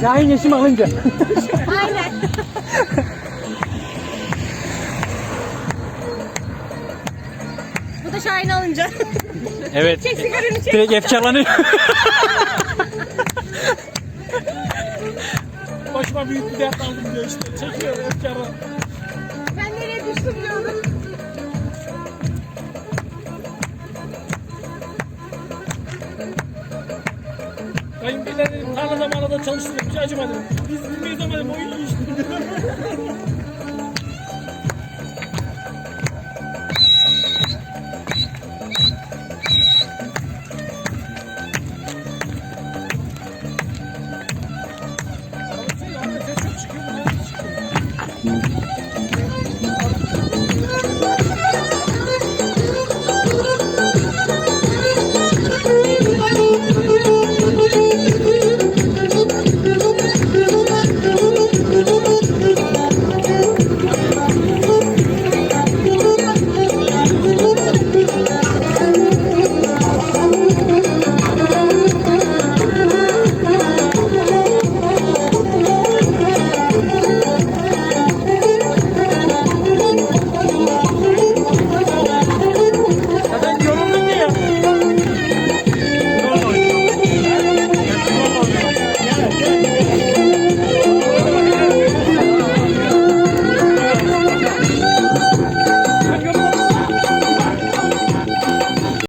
Şahin yaşım alınca. Aynen. Bu da Şahin alınca. Evet. Çek sigaranı çek. Direkt efkarlanıyor. Başıma büyük bir dert aldım diyor işte. Çekiyor efkarlanıyor. Diyordum. Kayınpederim tarlada marada çalıştırıyor. Hiç acımadım. Biz bilmeyiz ama o iyi işte.